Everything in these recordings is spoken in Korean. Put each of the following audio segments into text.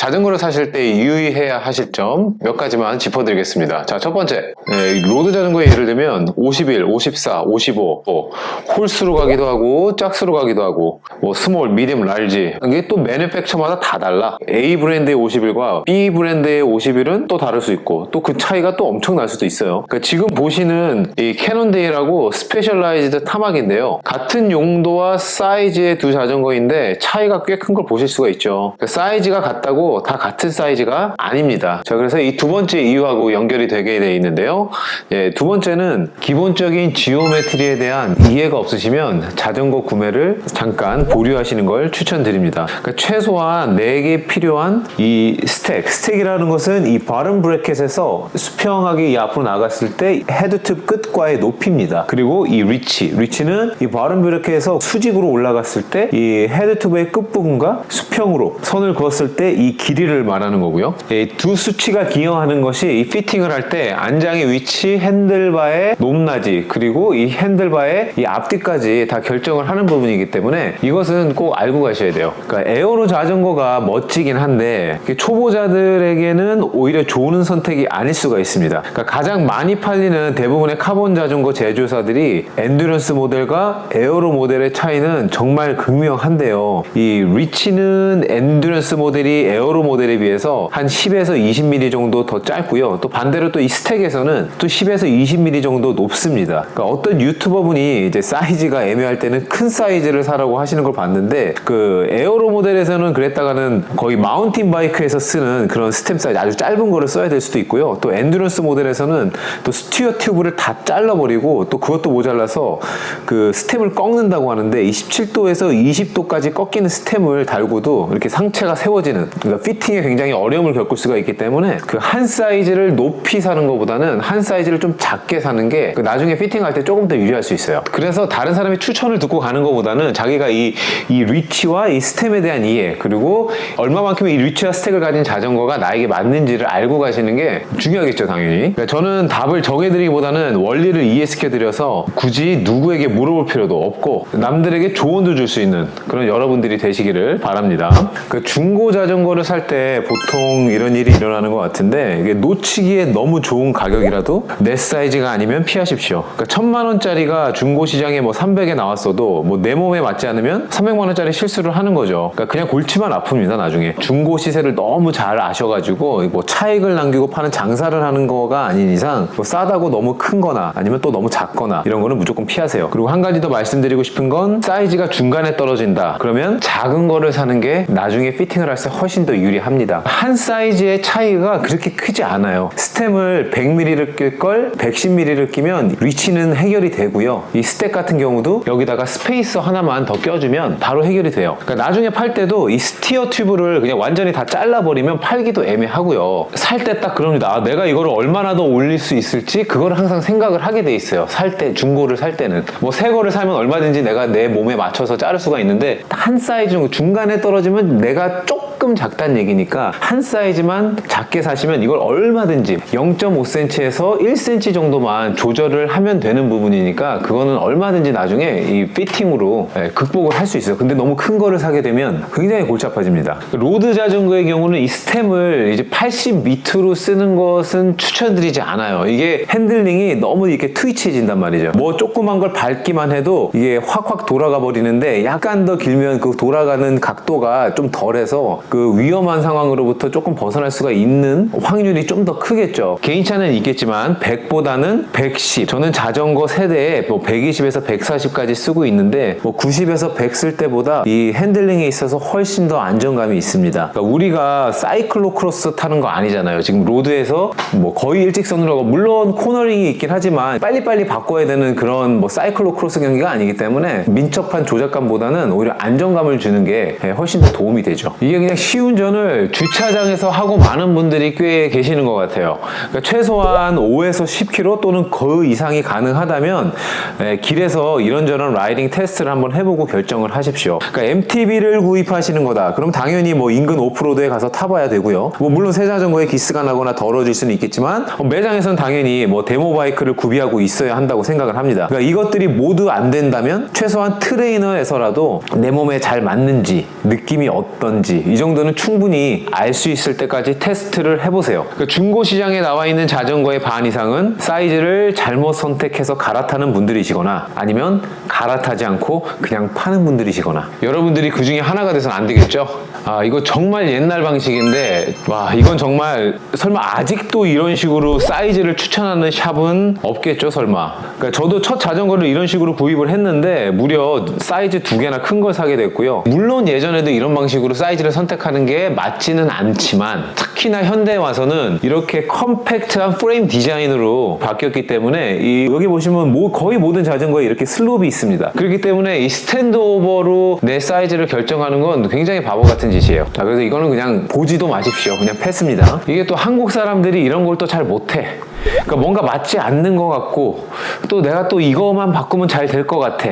자전거를 사실 때 유의해야 하실 점 몇 가지만 짚어드리겠습니다. 자, 첫 번째. 네, 로드 자전거에 예를 들면 51, 54, 55, 뭐, 홀수로 가기도 하고, 짝수로 가기도 하고, 뭐, 스몰, 미디엄, large. 이게 또 매니팩처마다 다 달라. A 브랜드의 51과 B 브랜드의 51은 또 다를 수 있고, 또 그 차이가 또 엄청 날 수도 있어요. 그러니까 지금 보시는 이 캐논데이라고 스페셜라이즈드 타막인데요. 같은 용도와 사이즈의 두 자전거인데 차이가 꽤 큰 걸 보실 수가 있죠. 그러니까 사이즈가 같다고 다 같은 사이즈가 아닙니다. 자, 그래서 이 두 번째 이유하고 연결이 되게 돼 있는데요. 예, 두 번째는 기본적인 지오메트리에 대한 이해가 없으시면 자전거 구매를 잠깐 보류하시는 걸 추천드립니다. 그러니까 최소한 4개 필요한 이 스택, 스택이라는 것은 이 바른 브래켓에서 수평하게 이 앞으로 나갔을 때 헤드툽 끝과의 높이입니다. 그리고 이 리치, 리치는 이 바른 브래켓에서 수직으로 올라갔을 때 이 헤드툽의 끝부분과 수평으로 선을 그었을 때 이 길이를 말하는 거고요. 이두 수치가 기여하는 것이 이 피팅을 할 때 안장의 위치, 핸들바의 높낮이 그리고 이 핸들바의 이 앞뒤까지 다 결정을 하는 부분이기 때문에 이것은 꼭 알고 가셔야 돼요. 그러니까 에어로 자전거가 멋지긴 한데 초보자들에게는 오히려 좋은 선택이 아닐 수가 있습니다. 그러니까 가장 많이 팔리는 대부분의 카본 자전거 제조사들이 엔듀런스 모델과 에어로 모델의 차이는 정말 극명한데요. 이 리치는 엔듀런스 모델이 에어 로 모델에 비해서 한 10에서 20mm 정도 더 짧고요. 또 반대로 또 이 스택에서는 또 10에서 20mm 정도 높습니다. 그러니까 어떤 유튜버 분이 이제 사이즈가 애매할 때는 큰 사이즈를 사라고 하시는 걸 봤는데 그 에어로 모델에서는 그랬다가는 거의 마운틴 바이크에서 쓰는 그런 스템 사이즈 아주 짧은 거를 써야 될 수도 있고요. 또 엔듀런스 모델에서는 또 스티어 튜브를 다 잘라버리고 또 그것도 모자라서 그 스템을 꺾는다고 하는데 27도에서 20도까지 꺾이는 스템을 달고도 이렇게 상체가 세워지는 그러니까 피팅에 굉장히 어려움을 겪을 수가 있기 때문에 그 한 사이즈를 높이 사는 것보다는 한 사이즈를 좀 작게 사는 게그 나중에 피팅할 때 조금 더 유리할 수 있어요. 그래서 다른 사람의 추천을 듣고 가는 것보다는 자기가 이, 이 리치와 이 스템에 대한 이해 그리고 얼마만큼의 이 리치와 스택을 가진 자전거가 나에게 맞는지를 알고 가시는 게 중요하겠죠 당연히. 그러니까 저는 답을 정해드리기보다는 원리를 이해시켜드려서 굳이 누구에게 물어볼 필요도 없고 남들에게 조언도 줄 수 있는 그런 여러분들이 되시기를 바랍니다. 그 중고 자전거를 살 때 보통 이런 일이 일어나는 것 같은데 이게 놓치기에 너무 좋은 가격이라도 내 사이즈가 아니면 피하십시오. 그러니까 천만 원짜리가 중고 시장에 뭐 300에 나왔어도 뭐 내 몸에 맞지 않으면 300만 원짜리 실수를 하는 거죠. 그러니까 그냥 골치만 아픕니다 나중에. 중고 시세를 너무 잘 아셔가지고 뭐 차익을 남기고 파는 장사를 하는 거가 아닌 이상 뭐 싸다고 너무 큰거나 아니면 또 너무 작거나 이런 거는 무조건 피하세요. 그리고 한 가지 더 말씀드리고 싶은 건 사이즈가 중간에 떨어진다. 그러면 작은 거를 사는 게 나중에 피팅을 할 때 훨씬 더 유리합니다. 한 사이즈의 차이가 그렇게 크지 않아요. 스템을 100mm를 낄 걸 110mm를 끼면 리치는 해결이 되고요. 이 스택 같은 경우도 여기다가 스페이서 하나만 더 껴주면 바로 해결이 돼요. 그러니까 나중에 팔 때도 이 스티어 튜브를 그냥 완전히 다 잘라버리면 팔기도 애매하고요. 살 때 딱 그럽니다. 아, 내가 이거를 얼마나 더 올릴 수 있을지 그걸 항상 생각을 하게 돼 있어요. 살 때, 중고를 살 때는. 뭐 새 거를 사면 얼마든지 내가 내 몸에 맞춰서 자를 수가 있는데 한 사이즈 중간에 떨어지면 내가 조금 작다 는 얘기니까 한 사이즈만 작게 사시면 이걸 얼마든지 0.5cm에서 1cm 정도만 조절을 하면 되는 부분이니까 그거는 얼마든지 나중에 이 피팅으로 예, 극복을 할 수 있어요. 근데 너무 큰 거를 사게 되면 굉장히 골치 아파집니다. 로드 자전거의 경우는 이 스템을 이제 80 밑으로 쓰는 것은 추천드리지 않아요. 이게 핸들링이 너무 이렇게 트위치해진단 말이죠. 뭐 조그만 걸 밟기만 해도 이게 확확 돌아가 버리는데 약간 더 길면 그 돌아가는 각도가 좀 덜해서 그 위 험한 상황으로부터 조금 벗어날 수가 있는 확률이 좀 더 크겠죠. 개인차는 있겠지만 100보다는 110. 저는 자전거 세대에 뭐 120에서 140까지 쓰고 있는데 뭐 90에서 100 쓸 때보다 이 핸들링에 있어서 훨씬 더 안정감이 있습니다. 그러니까 우리가 사이클로 크로스 타는 거 아니잖아요. 지금 로드에서 뭐 거의 일직선으로 가고 물론 코너링이 있긴 하지만 빨리빨리 바꿔야 되는 그런 뭐 사이클로 크로스 경기가 아니기 때문에 민첩한 조작감보다는 오히려 안정감을 주는 게 훨씬 더 도움이 되죠. 이게 그냥 시운 전을 주차장에서 하고 많은 분들이 꽤 계시는 것 같아요. 그러니까 최소한 5에서 10km 또는 그 이상이 가능하다면 에, 길에서 이런저런 라이딩 테스트를 한번 해보고 결정을 하십시오. 그러니까 MTB를 구입하시는 거다. 그럼 당연히 뭐 인근 오프로드에 가서 타봐야 되고요. 뭐 물론 새 자전거에 기스가 나거나 더러워질 수는 있겠지만 어, 매장에서는 당연히 뭐 데모 바이크를 구비하고 있어야 한다고 생각을 합니다. 그러니까 이것들이 모두 안 된다면 최소한 트레이너에서라도 내 몸에 잘 맞는지 느낌이 어떤지 이 정도 정도는 충 분히 알 수 있을 때까지 테스트를 해보세요. 그 중고 시장에 나와 있는 자전거의 반 이상은 사이즈를 잘못 선택해서 갈아타는 분들이시거나 아니면 갈아타지 않고 그냥 파는 분들이시거나 여러분들이 그 중에 하나가 돼서는 안 되겠죠? 아 이거 정말 옛날 방식인데 와 이건 정말 설마 아직도 이런 식으로 사이즈를 추천하는 샵은 없겠죠 설마 그러니까 저도 첫 자전거를 이런 식으로 구입을 했는데 무려 사이즈 두 개나 큰 걸 사게 됐고요 물론 예전에도 이런 방식으로 사이즈를 선택하는 게 맞지는 않지만 특히나 현대에 와서는 이렇게 컴팩트한 프레임 디자인으로 바뀌었기 때문에 이 여기 보시면 뭐 거의 모든 자전거에 이렇게 슬롭이 있습니다. 그렇기 때문에 이 스탠드 오버로 내 사이즈를 결정하는 건 굉장히 바보 같은 짓이에요. 자 그래서 이거는 그냥 보지도 마십시오. 그냥 패스입니다. 이게 또 한국 사람들이 이런 걸 또 잘 못해. 그러니까 뭔가 맞지 않는 것 같고 또 내가 또 이거만 바꾸면 잘 될 것 같아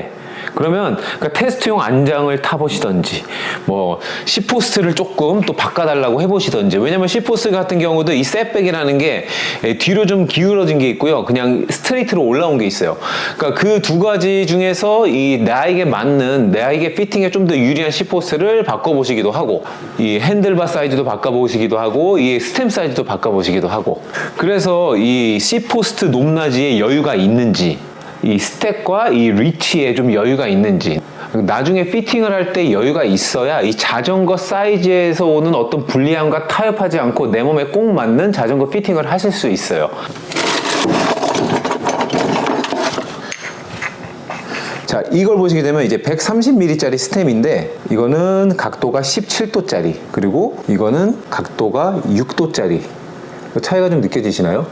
그러면 그 테스트용 안장을 타보시던지 뭐 시포스트를 조금 또 바꿔달라고 해보시던지 왜냐면 시포스 같은 경우도 이 셋백이라는 게 뒤로 좀 기울어진 게 있고요. 그냥 스트레이트로 올라온 게 있어요. 그러니까 그 두 가지 중에서 이 나에게 맞는 나에게 피팅에 좀 더 유리한 시포스를 바꿔보시기도 하고 이 핸들바 사이즈도 바꿔보시기도 하고 이 스템 사이즈도 바꿔보시기도 하고. 그래서 이 시포스트 높낮이에 여유가 있는지 이 스택과 이 리치에 좀 여유가 있는지 나중에 피팅을 할 때 여유가 있어야 이 자전거 사이즈에서 오는 어떤 불리함과 타협하지 않고 내 몸에 꼭 맞는 자전거 피팅을 하실 수 있어요. 자, 이걸 보시게 되면 이제 130mm짜리 스템인데 이거는 각도가 17도짜리 그리고 이거는 각도가 6도짜리 차이가 좀 느껴지시나요?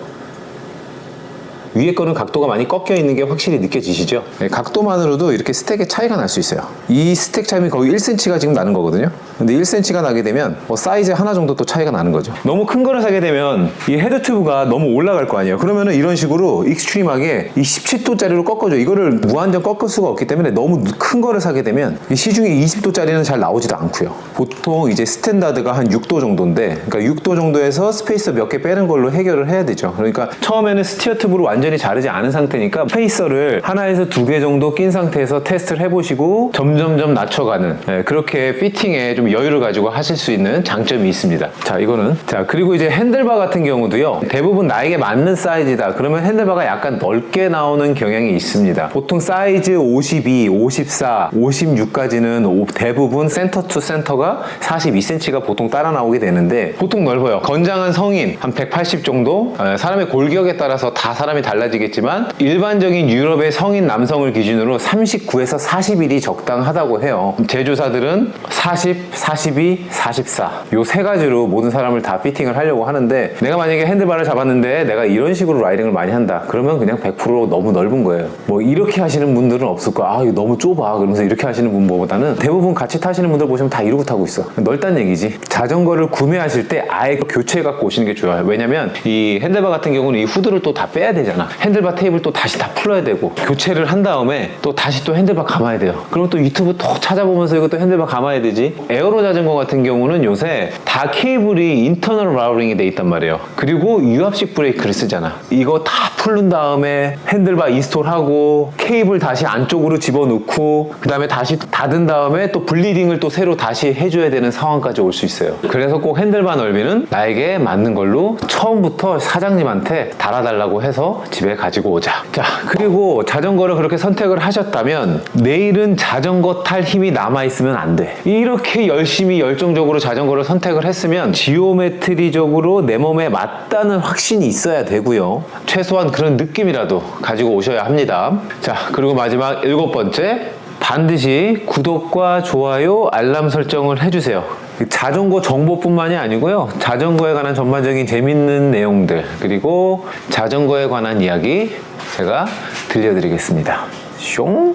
위에 거는 각도가 많이 꺾여 있는 게 확실히 느껴지시죠? 네, 각도만으로도 이렇게 스택의 차이가 날 수 있어요. 이 스택 차이는 거의 1cm가 지금 나는 거거든요. 근데 1cm가 나게 되면 뭐 사이즈 하나 정도 또 차이가 나는 거죠. 너무 큰 거를 사게 되면 이 헤드 튜브가 너무 올라갈 거 아니에요. 그러면은 이런 식으로 익스트림하게 이 17도짜리로 꺾어줘. 이거를 무한정 꺾을 수가 없기 때문에 너무 큰 거를 사게 되면 이 시중에 20도짜리는 잘 나오지도 않고요. 보통 이제 스탠다드가 한 6도 정도인데, 그러니까 6도 정도에서 스페이서 몇 개 빼는 걸로 해결을 해야 되죠. 그러니까 처음에는 스티어 튜브로 완전히 자르지 않은 상태니까 스페이서를 하나에서 두 개 정도 낀 상태에서 테스트를 해보시고 점점점 낮춰가는 예, 그렇게 피팅에 좀 여유를 가지고 하실 수 있는 장점이 있습니다. 자 이거는 자 그리고 이제 핸들바 같은 경우도요 대부분 나에게 맞는 사이즈다 그러면 핸들바가 약간 넓게 나오는 경향이 있습니다. 보통 사이즈 52, 54, 56까지는 대부분 센터 투 센터가 42cm가 보통 따라 나오게 되는데 보통 넓어요. 건장한 성인 한 180 정도 예, 사람의 골격에 따라서 다 사람이 달라지겠지만 일반적인 유럽의 성인 남성을 기준으로 39에서 41이 적당하다고 해요. 제조사들은 40, 42, 44. 요 세 가지로 모든 사람을 다 피팅을 하려고 하는데 내가 만약에 핸들바를 잡았는데 내가 이런 식으로 라이딩을 많이 한다. 그러면 그냥 100% 너무 넓은 거예요. 뭐 이렇게 하시는 분들은 없을 거야. 아, 이거 너무 좁아. 그러면서 이렇게 하시는 분보다는 대부분 같이 타시는 분들 보시면 다 이러고 타고 있어. 넓다는 얘기지. 자전거를 구매하실 때 아예 교체 갖고 오시는 게 좋아요. 왜냐면 이 핸들바 같은 경우는 이 후드를 또 다 빼야 되잖아. 핸들바 테이블 또 다시 다 풀어야 되고 교체를 한 다음에 또 다시 또 핸들바 감아야 돼요. 그럼 또 유튜브 또 찾아보면서 이것도 핸들바 감아야 되지. 에어 로 자전거 같은 경우는 요새 다 케이블이 인터널 라우링이 돼 있단 말이에요. 그리고 유압식 브레이크를 쓰잖아. 이거 다 풀른 다음에 핸들바 인스톨하고 케이블 다시 안쪽으로 집어넣고 그 다음에 다시 닫은 다음에 또 블리딩을 또 새로 다시 해줘야 되는 상황까지 올 수 있어요. 그래서 꼭 핸들바 넓이는 나에게 맞는 걸로 처음부터 사장님한테 달아달라고 해서 집에 가지고 오자. 자, 그리고 자전거를 그렇게 선택을 하셨다면 내일은 자전거 탈 힘이 남아있으면 안 돼. 이렇게 열심히 열정적으로 자전거를 선택을 했으면 지오메트리적으로 내 몸에 맞다는 확신이 있어야 되고요. 최소한 그런 느낌이라도 가지고 오셔야 합니다. 자, 그리고 마지막 일곱 번째. 반드시 구독과 좋아요, 알람 설정을 해주세요. 자전거 정보뿐만이 아니고요. 자전거에 관한 전반적인 재밌는 내용들, 그리고 자전거에 관한 이야기 제가 들려드리겠습니다. 숑?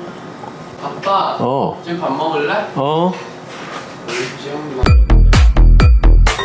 아빠, 어, 지금 밥 먹을래? 어. 지금